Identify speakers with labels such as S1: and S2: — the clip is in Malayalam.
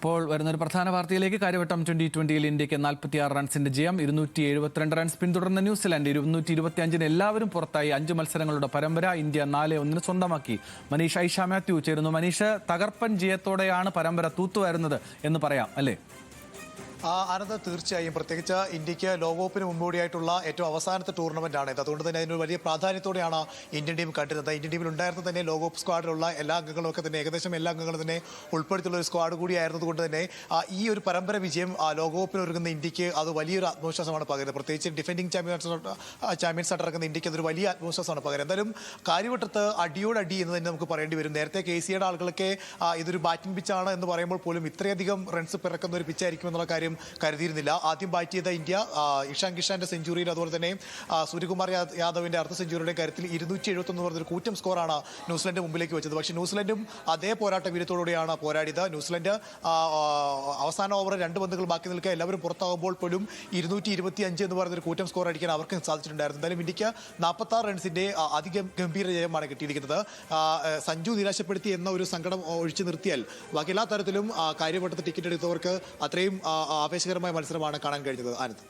S1: ഇപ്പോൾ വരുന്ന ഒരു പ്രധാന വാർത്തയിലേക്ക് കാര്യവട്ടം ട്വന്റി ട്വന്റിയിൽ ഇന്ത്യയ്ക്ക് നാൽപ്പത്തിയാറ് റൺസിന്റെ ജയം ഇരുന്നൂറ്റി എഴുപത്തിരണ്ട് റൺസ് പിന്തുടർന്ന ന്യൂസിലാൻഡ് ഇരുന്നൂറ്റി ഇരുപത്തി അഞ്ചിന് എല്ലാവരും പുറത്തായി അഞ്ച് മത്സരങ്ങളുടെ പരമ്പര ഇന്ത്യ നാല് ഒന്നിന് സ്വന്തമാക്കി. മനീഷ് ഐഷ മാത്യു ചേരുന്നു. മനീഷ് തകർപ്പൻ ജയത്തോടെയാണ് പരമ്പര തൂത്തുവരുന്നത് എന്ന് പറയാം അല്ലേ?
S2: ആനന്ദ് തീർച്ചയായും. പ്രത്യേകിച്ച് ഇന്ത്യയ്ക്ക് ലോകകപ്പിന് മുമ്പോടിയായിട്ടുള്ള ഏറ്റവും അവസാനത്തെ ടൂർണമെന്റ് ആണ് ഇത്. അതുകൊണ്ട് തന്നെ അതിനൊരു വലിയ പ്രാധാന്യത്തോടെയാണ് ഇന്ത്യൻ ടീം കണ്ടിരുന്നത്. ഇന്ത്യൻ ടീമിൽ ഉണ്ടായിരുന്ന തന്നെ ലോകകപ്പ് സ്ക്വാഡിലുള്ള എല്ലാ അംഗങ്ങളും ഒക്കെ തന്നെ ഏകദേശം എല്ലാ അംഗങ്ങളും തന്നെ ഉൾപ്പെടുത്തിയുള്ള ഒരു സ്ക്വാഡ് കൂടിയായിരുന്നത് കൊണ്ട് തന്നെ ഈ ഒരു പരമ്പര വിജയം ലോകകപ്പിന് ഒരുങ്ങുന്ന ഇന്ത്യയ്ക്ക് അത് വലിയൊരു ആത്മവിശ്വാസമാണ് പകരുന്നത്. പ്രത്യേകിച്ച് ഡിഫെൻഡിങ് ചാമ്പ്യൻസ് ചാമ്പ്യൻസ് അടക്കുന്ന ഇന്ത്യയ്ക്ക് അതൊരു വലിയ ആത്മവിശ്വാസമാണ് പകരുന്നത്. എന്തായാലും കാര്യവട്ടത്ത് അടിയോടടി എന്ന് തന്നെ നമുക്ക് പറയേണ്ടി വരും. നേരത്തെ കെ സിയുടെ ആളുകളൊക്കെ ഇതൊരു ബാറ്റിംഗ് പിച്ചാണ് എന്ന് പറയുമ്പോൾ പോലും ഇത്രയധികം റൺസ് പിറക്കുന്ന ഒരു പിച്ചായിരിക്കും എന്നുള്ള കാര്യം കരുതിയിരുന്നില്ല. ആദ്യം ബാറ്റ് ചെയ്ത ഇന്ത്യ ഇഷാൻ കിഷാന്റെ സെഞ്ചുറിയിൽ അതുപോലെ തന്നെ സൂര്യകുമാർ യാദവിന്റെ അർദ്ധ സെഞ്ചുറിയുടെ കാര്യത്തിൽ ഇരുന്നൂറ്റി എഴുപത്തൊന്ന് പറഞ്ഞൊരു കൂറ്റം സ്കോറാണ് ന്യൂസിലൻഡ് മുമ്പിലേക്ക് വെച്ചത്. പക്ഷേ ന്യൂസിലൻഡും അതേ പോരാട്ട വീരത്തോടുകൂടിയാണ് പോരാടിയത്. ന്യൂസിലൻഡ് അവസാന ഓവർ രണ്ട് പന്തുകൾ ബാക്കി നിൽക്കുക. എല്ലാവരും പുറത്താകുമ്പോൾ പോലും ഇരുന്നൂറ്റി ഇരുപത്തി അഞ്ച് എന്ന് പറയുന്ന ഒരു കൂറ്റം സ്കോർ അടിക്കാൻ അവർക്ക് സാധിച്ചിട്ടുണ്ടായിരുന്നു. എന്തായാലും ഇന്ത്യയ്ക്ക് നാൽപ്പത്തി ആറ് റൺസിന്റെ അധികം ഗംഭീര ജയമാണ് കിട്ടിയിരിക്കുന്നത്. സഞ്ജു നിരാശപ്പെടുത്തി എന്ന ഒരു സങ്കടം ഒഴിച്ചു നിർത്തിയാൽ ബാക്കി എല്ലാ തരത്തിലും കാര്യപ്പെട്ടത് ടിക്കറ്റ് എടുത്തവർക്ക് അത്രയും ആവേശകരമായ മത്സരമാണ് കാണാൻ കഴിഞ്ഞത്. ആനന്ദ്.